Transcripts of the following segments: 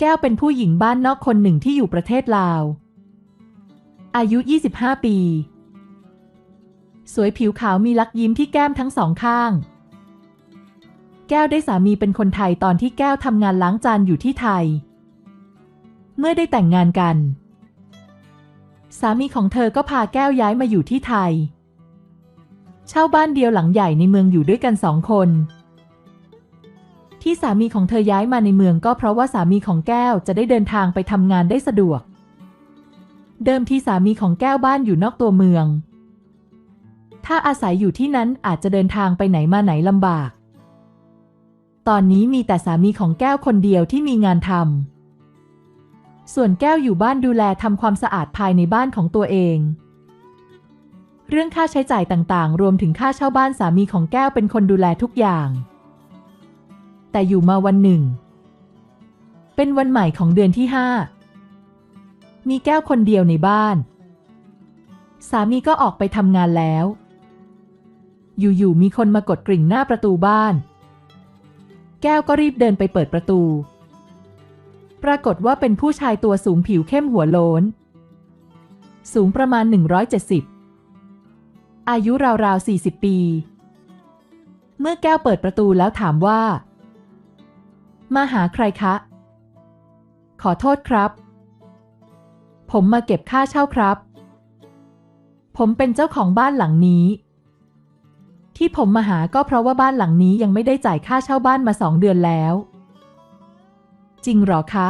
แก้วเป็นผู้หญิงบ้านนอกคนหนึ่งที่อยู่ประเทศลาว อายุ 25 ปี สวยผิวขาวมีลักยิ้มที่แก้มทั้งสองข้าง แก้วได้สามีเป็นคนไทยตอนที่แก้วทำงานล้างจานอยู่ที่ไทย เมื่อได้แต่งงานกัน สามีของเธอก็พาแก้วย้ายมาอยู่ที่ไทย เช่าบ้านเดียวหลังใหญ่ในเมืองอยู่ด้วยกันสองคน ที่สามีของเธอย้ายมาในเมืองก็เพราะว่าสามีของแก้วจะได้เดินทางไปทำงานได้สะดวก เดิมที่สามีของแก้วบ้านอยู่นอกตัวเมือง ถ้าอาศัยอยู่ที่นั้นอาจจะเดินทางไปไหนมาไหนลำบาก ตอนนี้มีแต่สามีของแก้วคนเดียวที่มีงานทำส่วนแก้วอยู่บ้านดูแลทำความสะอาดภายในบ้านของตัวเอง เรื่องค่าใช้จ่ายต่างๆ รวมถึงค่าเช่าบ้านสามีของแก้วเป็นคนดูแลทุกอย่าง แต่อยู่มาวันหนึ่ง เป็นวันใหม่ของเดือนที่ห้ามีแก้วคนเดียวในบ้าน สามีก็ออกไปทำงานแล้ว อยู่ๆมีคนมากดกริ่งหน้าประตูบ้าน แก้วก็รีบเดินไปเปิดประตู ปรากฏว่าเป็นผู้ชายตัวสูงผิวเข้มหัวโลนสูงประมาณ 170 อายุราวๆ40 ปี เมื่อแก้วเปิดประตูแล้วถามว่า มาหาใครคะ ขอโทษครับ ผมมาเก็บค่าเช่าครับ ผมเป็นเจ้าของบ้านหลังนี้ ที่ผมมาหาก็เพราะว่าบ้านหลังนี้ยังไม่ได้จ่ายค่าเช่าบ้านมาสองเดือนแล้ว จริงหรอคะ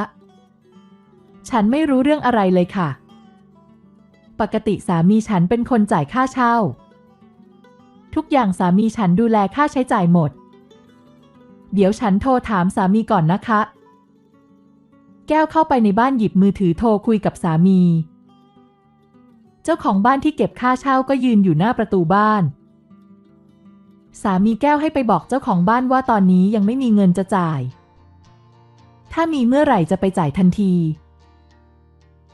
ฉันไม่รู้เรื่องอะไรเลยค่ะ ปกติสามีฉันเป็นคนจ่ายค่าเช่า ทุกอย่างสามีฉันดูแลค่าใช้จ่ายหมด เดี๋ยวฉันโทรถามสามีก่อนนะคะ แก้วเข้าไปในบ้านหยิบมือถือโทรคุยกับสามี เจ้าของบ้านที่เก็บค่าเช่าก็ยืนอยู่หน้าประตูบ้าน สามีแก้วให้ไปบอกเจ้าของบ้านว่าตอนนี้ยังไม่มีเงินจะจ่าย ถ้ามีเมื่อไหร่จะไปจ่ายทันที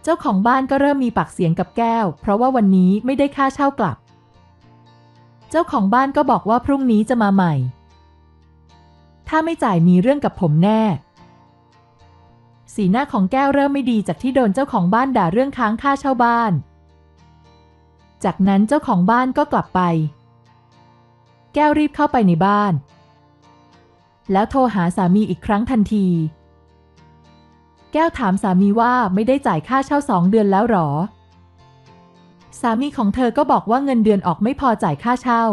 เจ้าของบ้านก็เริ่มมีปากเสียงกับแก้ว เพราะว่าวันนี้ไม่ได้ค่าเช่ากลับ เจ้าของบ้านก็บอกว่าพรุ่งนี้จะมาใหม่ ถ้าไม่จ่ายมีเรื่องกับผมแน่ สีหน้าของแก้วเริ่มไม่ดีจากที่โดนเจ้าของบ้านด่าเรื่องค้างค่าเช่าบ้าน จากนั้นเจ้าของบ้านก็กลับไป แก้วรีบเข้าไปในบ้าน แล้วโทรหาสามีอีกครั้งทันที แก้วถามสามีว่าไม่ได้จ่ายค่าเช่าสองเดือนแล้วหรอ สามีของเธอก็บอกว่าเงินเดือนออกไม่พอจ่ายค่าเช่า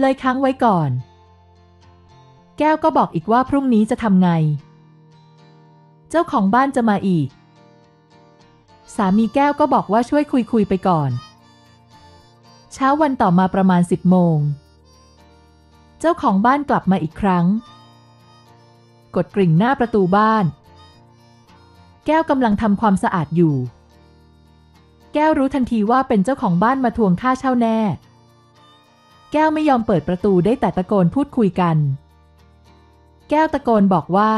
เลยค้างไว้ก่อน แก้วก็บอกอีกว่าพรุ่งนี้จะทำไง เจ้าของบ้านจะมาอีก สามีแก้วก็บอกว่าช่วยคุยคุยไปก่อน เช้าวันต่อมาประมาณสิบโมง เจ้าของบ้านกลับมาอีกครั้ง กดกริ่งหน้าประตูบ้าน แก้วกำลังทำความสะอาดอยู่ แก้วรู้ทันทีว่าเป็นเจ้าของบ้านมาทวงค่าเช่าแน่ แก้วไม่ยอมเปิดประตูได้แต่ตะโกนพูดคุยกัน ก้วตะโกนบอกว่า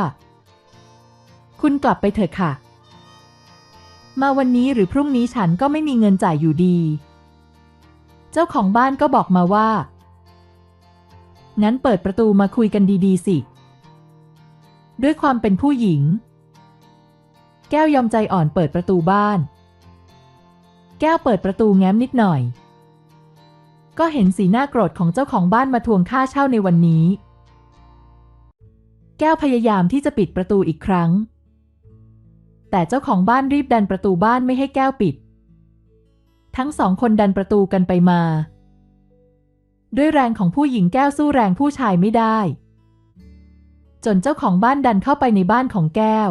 คุณกลับไปเถอะค่ะ มาวันนี้หรือพรุ่งนี้ฉันก็ไม่มีเงินจ่ายอยู่ดี เจ้าของบ้านก็บอกมาว่า งั้นเปิดประตูมาคุยกันดีๆ สิ ด้วยความเป็นผู้หญิง แก้วยอมใจอ่อนเปิดประตูบ้าน แก้วเปิดประตูแง้มนิดหน่อยก็เห็นสีหน้าโกรธของเจ้าของบ้านมาทวงค่าเช่าในวันนี้ แก้วพยายามที่จะปิดประตูอีกครั้ง แต่เจ้าของบ้านรีบดันประตูบ้านไม่ให้แก้วปิด ทั้งสองคนดันประตูกันไปมา ด้วยแรงของผู้หญิงแก้วสู้แรงผู้ชายไม่ได้ จนเจ้าของบ้านดันเข้าไปในบ้านของแก้ว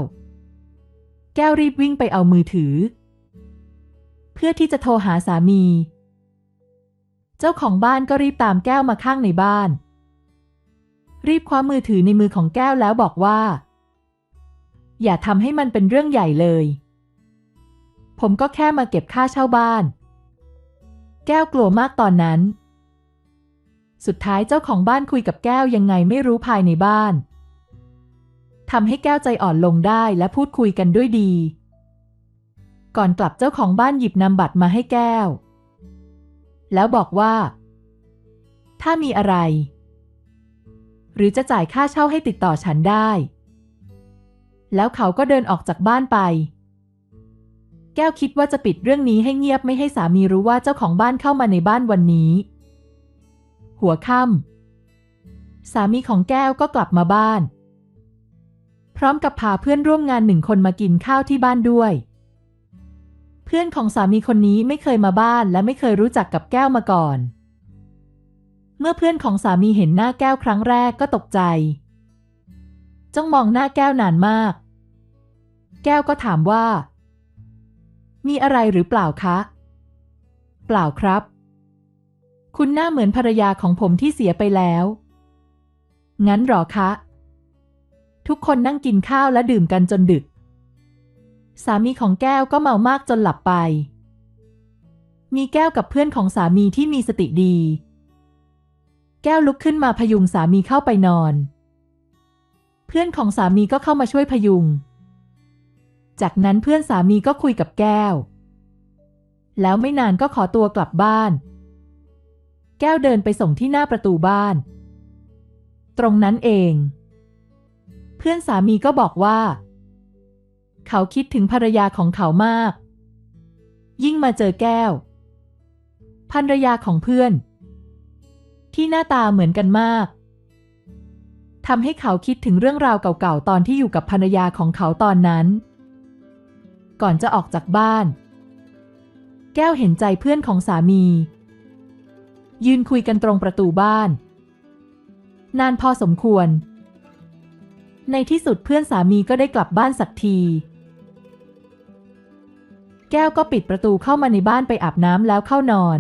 แก้วรีบวิ่งไปเอามือถือ เพื่อที่จะโทรหาสามี เจ้าของบ้านก็รีบตามแก้วมาข้างในบ้าน รีบคว้ามือถือในมือของแก้วแล้วบอกว่า อย่าทำให้มันเป็นเรื่องใหญ่เลย ผมก็แค่มาเก็บค่าเช่าบ้าน แก้วกลัวมากตอนนั้น สุดท้ายเจ้าของบ้านคุยกับแก้วยังไงไม่รู้ภายในบ้านทำให้แก้วใจอ่อนลงได้และพูดคุยกันด้วยดี ก่อนกลับเจ้าของบ้านหยิบนำบัตรมาให้แก้ว แล้วบอกว่า ถ้ามีอะไร หรือจะจ่ายค่าเช่าให้ติดต่อฉันได้ แล้วเขาก็เดินออกจากบ้านไป แก้วคิดว่าจะปิดเรื่องนี้ให้เงียบไม่ให้สามีรู้ว่าเจ้าของบ้านเข้ามาในบ้านวันนี้ หัวค่ำสามีของแก้วก็กลับมาบ้าน พร้อมกับพาเพื่อนร่วมงานหนึ่งคนมากินข้าวที่บ้านด้วย เพื่อนของสามีคนนี้ไม่เคยมาบ้านและไม่เคยรู้จักกับแก้วมาก่อน เมื่อเพื่อนของสามีเห็นหน้าแก้วครั้งแรกก็ตกใจ จ้องมองหน้าแก้วนานมาก แก้วก็ถามว่า มีอะไรหรือเปล่าคะ เปล่าครับ คุณหน้าเหมือนภรรยาของผมที่เสียไปแล้ว งั้นหรอคะ ทุกคนนั่งกินข้าวและดื่มกันจนดึก สามีของแก้วก็เมามากจนหลับไป มีแก้วกับเพื่อนของสามีที่มีสติดี แก้วลุกขึ้นมาพยุงสามีเข้าไปนอน เพื่อนของสามีก็เข้ามาช่วยพยุง จากนั้นเพื่อนสามีก็คุยกับแก้ว แล้วไม่นานก็ขอตัวกลับบ้าน แก้วเดินไปส่งที่หน้าประตูบ้าน ตรงนั้นเอง เพื่อนสามีก็บอกว่า เขาคิดถึงภรรยาของเขามาก ยิ่งมาเจอแก้วภรรยาของเพื่อน ที่หน้าตาเหมือนกันมากทำให้เขาคิดถึงเรื่องราวเก่าๆ ตอนที่อยู่กับภรรยาของเขาตอนนั้น ก่อนจะออกจากบ้าน แก้วเห็นใจเพื่อนของสามี ยืนคุยกันตรงประตูบ้าน นานพอสมควร ในที่สุดเพื่อนสามีก็ได้กลับบ้านสักที แก้วก็ปิดประตูเข้ามาในบ้านไปอาบน้ำแล้วเข้านอน